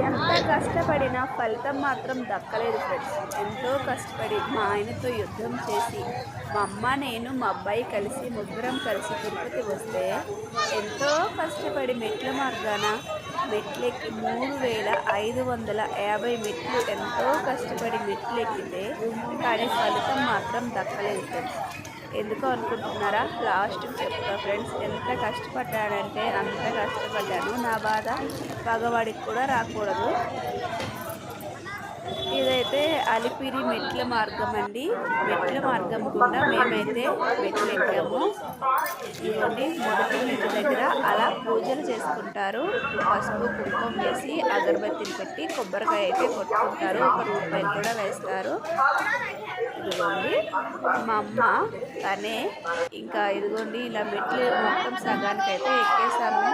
ఎంత కష్టపడినా ఫలితం మాత్రం దక్కలేదు ఫ్రెండ్స్ ఎంతో కష్టపడి మా ఆయనతో యుద్ధం చేసి మా అమ్మ నేను మా అబ్బాయి కలిసి ముగ్గురం కలిసి తిరుపతి వస్తే ఎంతో కష్టపడి మెట్ల మార్గాన మెట్లెక్కి మూడు వేల ఐదు వందల యాభై మెట్లు ఎంతో కష్టపడి మెట్లు ఎక్కితే కానీ ఫలితం మాత్రం దక్కలేదు ఫ్రెండ్స్ ఎందుకో అనుకుంటున్నారా? లాస్ట్ చెప్తా ఫ్రెండ్స్ ఎంత కష్టపడ్డానంటే అంత కష్టపడ్డాను. నా బాధ పగవాడికి కూడా రాకూడదు. ఇదైతే అలిపిరి మెట్ల మార్గం అండి. మెట్ల మార్గం కూడా మేమైతే మెట్లు ఎక్కాము. ఇదిగోండి మొదటి మెట్టు దగ్గర అలా పూజలు చేసుకుంటారు. పసుపు కుంకుమ వేసి అగరబత్తిని పెట్టి కొబ్బరికాయ అయితే కొట్టుకుంటారు. ఒక రూపాయి కూడా వేస్తారు. ఇదిగోండి మా అమ్మ తనే ఇంకా ఇదిగోండి ఇలా మెట్లు మొత్తం సగానికి అయితే ఎక్కేసాము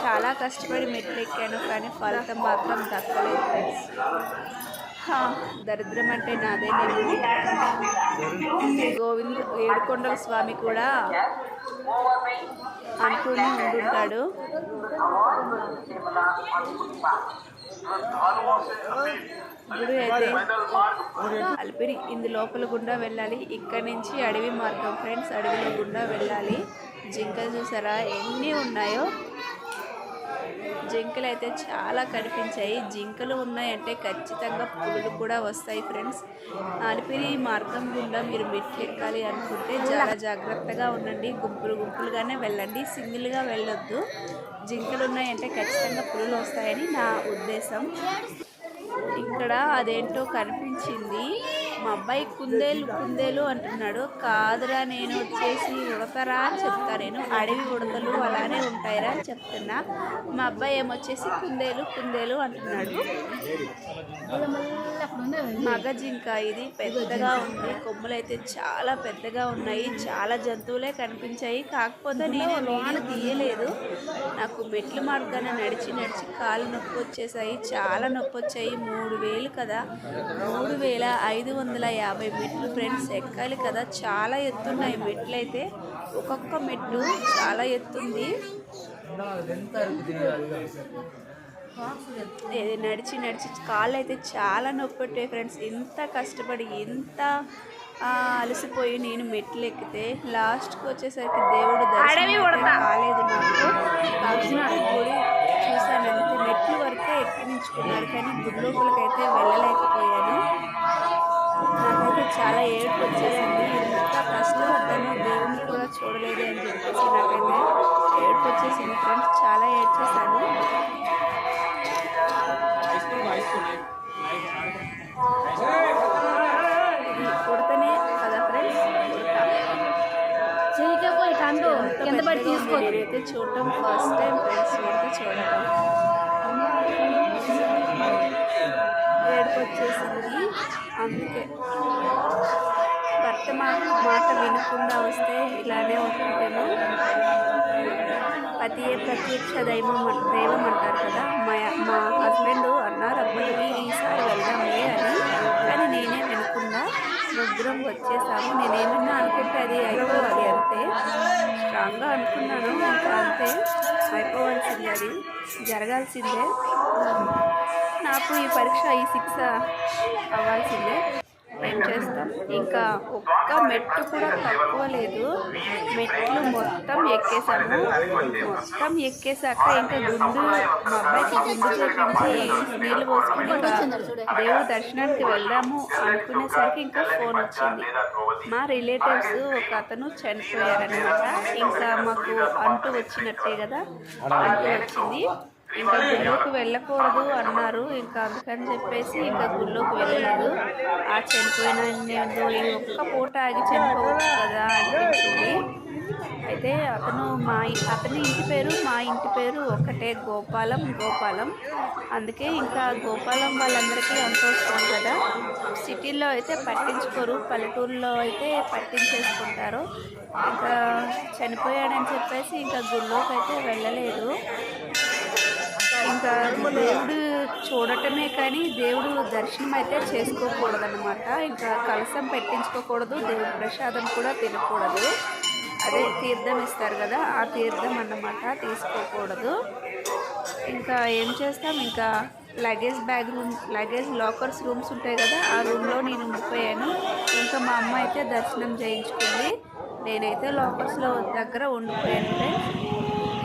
చాలా కష్టపడి మెట్లు ఎక్కాను కానీ ఫలితం మాత్రం దక్కలేదు ఫ్రెండ్స్. దరిద్రం అంటే నాదేనేమో గోవింద్ ఏడుకొండల స్వామి కూడా అంటూనే ఉండుంటాడు. గుడి అయితే అలిపిరి ఇందు లోపల గుండా వెళ్ళాలి. ఇక్కడ నుంచి అడవి మార్గం ఫ్రెండ్స్ అడవిలో గుండా వెళ్ళాలి. జింకలు చూసారా? ఎన్ని ఉన్నాయో? జింకలు అయితే చాలా కనిపించాయి. జింకలు ఉన్నాయంటే ఖచ్చితంగా పులులు కూడా వస్తాయి ఫ్రెండ్స్. అలిపిరి మార్గం గుండా మీరు మెట్లు ఎక్కాలి అనుకుంటే చాలా జాగ్రత్తగా ఉండండి. గుంపులు గుంపులుగానే వెళ్ళండి. సింగిల్గా వెళ్ళొద్దు. జింకలు ఉన్నాయంటే ఖచ్చితంగా పులులు వస్తాయని నా ఉద్దేశం. ఇక్కడ అదేంటో కనిపించింది. మా అబ్బాయి కుందేలు కుందేలు అంటున్నాడు. కాదురా నేను వచ్చేసి ఉడతరా అని చెప్తా. నేను అడవి ఉడతలు అలానే ఉంటాయిరా అని చెప్తున్నా. మా అబ్బాయి ఏమొచ్చేసి కుందేలు కుందేలు అంటున్నాడు. మగ జింక ఇది పెద్దగా ఉంది. కొమ్ములు అయితే చాలా పెద్దగా ఉన్నాయి. చాలా జంతువులే కనిపించాయి. కాకపోతే నేను లోన తీయలేదు. నాకు మెట్ల మార్గాన నడిచి నడిచి కాళ్ళు నొప్పి వచ్చేసాయి చాలా నొప్పి వచ్చాయి మూడు వేలు కదా. మూడు వేల ఐదు వందల యాభై మెట్లు ఫ్రెండ్స్ ఎక్కాలి కదా. చాలా ఎత్తున్నాయి మెట్లు అయితే ఒక్కొక్క మెట్టు చాలా ఎత్తుంది. ఇది నడిచి నడిచి కాళ్ళు అయితే చాలా నొప్పి ఫ్రెండ్స్. ఎంత కష్టపడి ఎంత ఆ, అలసిపోయి నేను మెట్లు ఎక్కితే లాస్ట్కి వచ్చేసరికి దేవుడు దర్శనం కాలేదు నాకు. గుడి చూశాను. అంతే మెట్లు వరకే ఎక్కించుకున్నారు కానీ గుడి లోపలికైతే వెళ్ళలేకపోయాను. నాకైతే చాలా ఏడుపు వచ్చేసింది ఎంత కష్టపడ్డాను దేవుని కూడా చూడలేదు అని చెప్పేసి నాకైతే ఏడుపు వచ్చేసింది ఫ్రెండ్స్ చాలా ఏడ్చేసాను ఇది ఉడతనే కదా ఫ్రెండ్స్? చేయకపోయి కింద పడి తీసుకో. నేనైతే చూడటం ఫస్ట్ టైం ఫ్రెండ్స్ చూడటం. ఏడుపు వచ్చేసింది అందుకే భర్త మా మాట వినకుండా వస్తే ఇలానే ఉంటుందేమో. పతియే ప్రత్యక్ష దైవం దైవం అంటారు కదా మా మా హస్బెండ్ అన్నారు అబ్బాయి ఈసారి వెళ్దాంలే అని. కానీ నేనే వినకుండా ముగ్గురం వచ్చేసాము. నేనేమన్నా అనుకుంటే అది అయిపోవాలి అంతే స్ట్రాంగ్గా అనుకున్నాను. ఇంకా అంతే అయిపోవాల్సిందే అది. జరగాల్సిందే. నాకు ఈ పరీక్ష ఈ శిక్ష అవ్వాల్సిందే. ఏం చేస్తాం? ఇంకా ఒక్క మెట్టు కూడా తక్కువ లేదు. మెట్లు మొత్తం ఎక్కేసాము. మొత్తం ఎక్కేసాక ఇంకా గుండు మా అబ్బాయికి గుండు చేపించి నీళ్ళు పోసుకుని ఇంకా దేవుడు దర్శనానికి వెళ్దాము అనుకునేసరికి ఇంకా ఫోన్ వచ్చింది. మా రిలేటివ్స్ ఒక అతను చనిపోయారనమాట ఇంకా మాకు అంటూ వచ్చినట్టే కదా అంటూ వచ్చింది. ఇంకా గుళ్ళోకి వెళ్ళకూడదు అన్నారు. ఇంకా అందుకని చెప్పేసి ఇంకా గుళ్ళోకి వెళ్ళలేదు. ఆ చనిపోయిన ఈ ఒక్క పూట ఆగి చనిపోవచ్చు కదా అనిపించింది అయితే అతను మా అతని ఇంటి పేరు మా ఇంటి పేరు ఒకటే గోపాలం గోపాలం. అందుకే ఇంకా గోపాలం వాళ్ళందరికీ అంత కదా. సిటీల్లో అయితే పట్టించుకోరు పల్లెటూరులో అయితే పట్టించేసుకుంటారు. ఇంకా చనిపోయాడని చెప్పేసి ఇంకా గుళ్ళోకి అయితే వెళ్ళలేదు. ఇంకా దేవుడు చూడటమే కానీ దేవుడు దర్శనం అయితే చేసుకోకూడదు అనమాట ఇంకా కలసం పెట్టించుకోకూడదు దేవుడు ప్రసాదం కూడా తినకూడదు. అదే తీర్థం ఇస్తారు కదా ఆ తీర్థం అన్నమాట తీసుకోకూడదు. ఇంకా ఏం చేస్తాం? ఇంకా luggage bag room luggage lockers rooms ఉంటాయి కదా ఆ రూమ్లో నేను ఉండిపోయాను ఇంకా మా అమ్మ అయితే దర్శనం చేయించుకుంది. నేనైతే లాకర్స్లో దగ్గర ఉండిపోయాను ఫ్రెండ్స్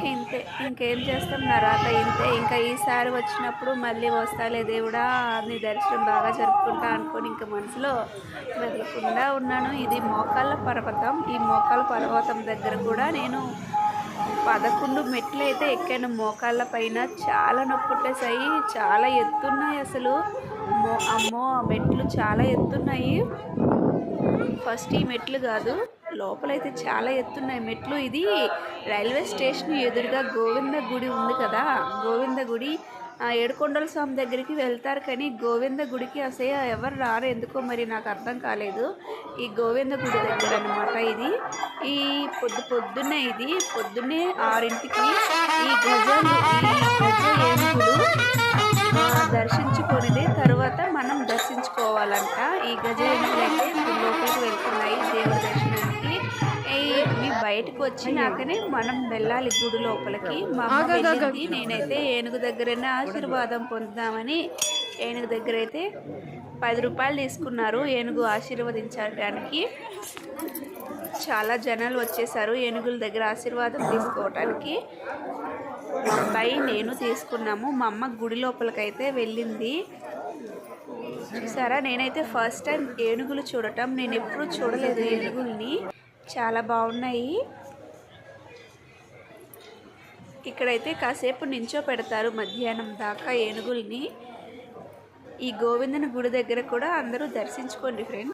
ఇంతే ఇంకేం చేస్తాం? నా రాత ఇంతే. ఇంకా ఈసారి వచ్చినప్పుడు మళ్ళీ వస్తాలే దేవుడా నీ దర్శనం బాగా జరుపుకుంటా అనుకుని ఇంకా మనసులో మెదలకుండా ఉన్నాను. ఇది మోకాళ్ళ పర్వతం. ఈ మోకాళ్ళ పర్వతం దగ్గర కూడా నేను పదకొండు మెట్లు అయితే ఎక్కాను. మోకాళ్ళ పైన చాలా నొప్పి పుట్టేసాయి చాలా ఎత్తున్నాయి అసలు. మో అమ్మో ఆ మెట్లు చాలా ఎత్తున్నాయి. ఫస్ట్ ఈ మెట్లు కాదు. లోపలైతే చాలా ఎత్తున్నాయి. మెట్లు ఇది రైల్వే స్టేషన్ ఎదురుగా గోవింద గుడి ఉంది కదా. గోవింద గుడి ఆ ఏడుకొండల స్వామి దగ్గరికి వెళ్తారు కానీ గోవింద గుడికి అసలు ఎవరు రారు ఎందుకో మరి నాకు అర్థం కాలేదు. ఈ గోవింద గుడి దగ్గర అనమాట ఇది. ఈ పొద్దు పొద్దున్నే ఇది. పొద్దున్నే ఆరింటికి ఈ గజలు ఈ గజ దర్శించుకునేది. తర్వాత మనం దర్శించుకోవాలంట. ఈ గజ బయటకు వచ్చినాకనే మనం వెళ్ళాలి గుడి లోపలికి. మా నేనైతే ఏనుగు దగ్గరనే ఆశీర్వాదం పొందుదామని ఏనుగు దగ్గర అయితే పది రూపాయలు తీసుకున్నారు. ఏనుగు ఆశీర్వదించడానికి చాలా జనాలు వచ్చేసారు ఏనుగుల దగ్గర ఆశీర్వాదం తీసుకోవటానికి. మా అబ్బాయి నేను తీసుకున్నాము. మా అమ్మ గుడి లోపలికైతే వెళ్ళింది. చూసారా? నేనైతే ఫస్ట్ టైం ఏనుగులు చూడటం. నేను ఎప్పుడూ చూడలేదు ఏనుగుల్ని. చాలా బాగున్నాయి. ఇక్కడైతే కాసేపు నించో పెడతారు మధ్యాహ్నం దాకా ఏనుగుల్ని. ఈ గోవిందన గుడి దగ్గర కూడా అందరూ దర్శించుకోండి ఫ్రెండ్స్.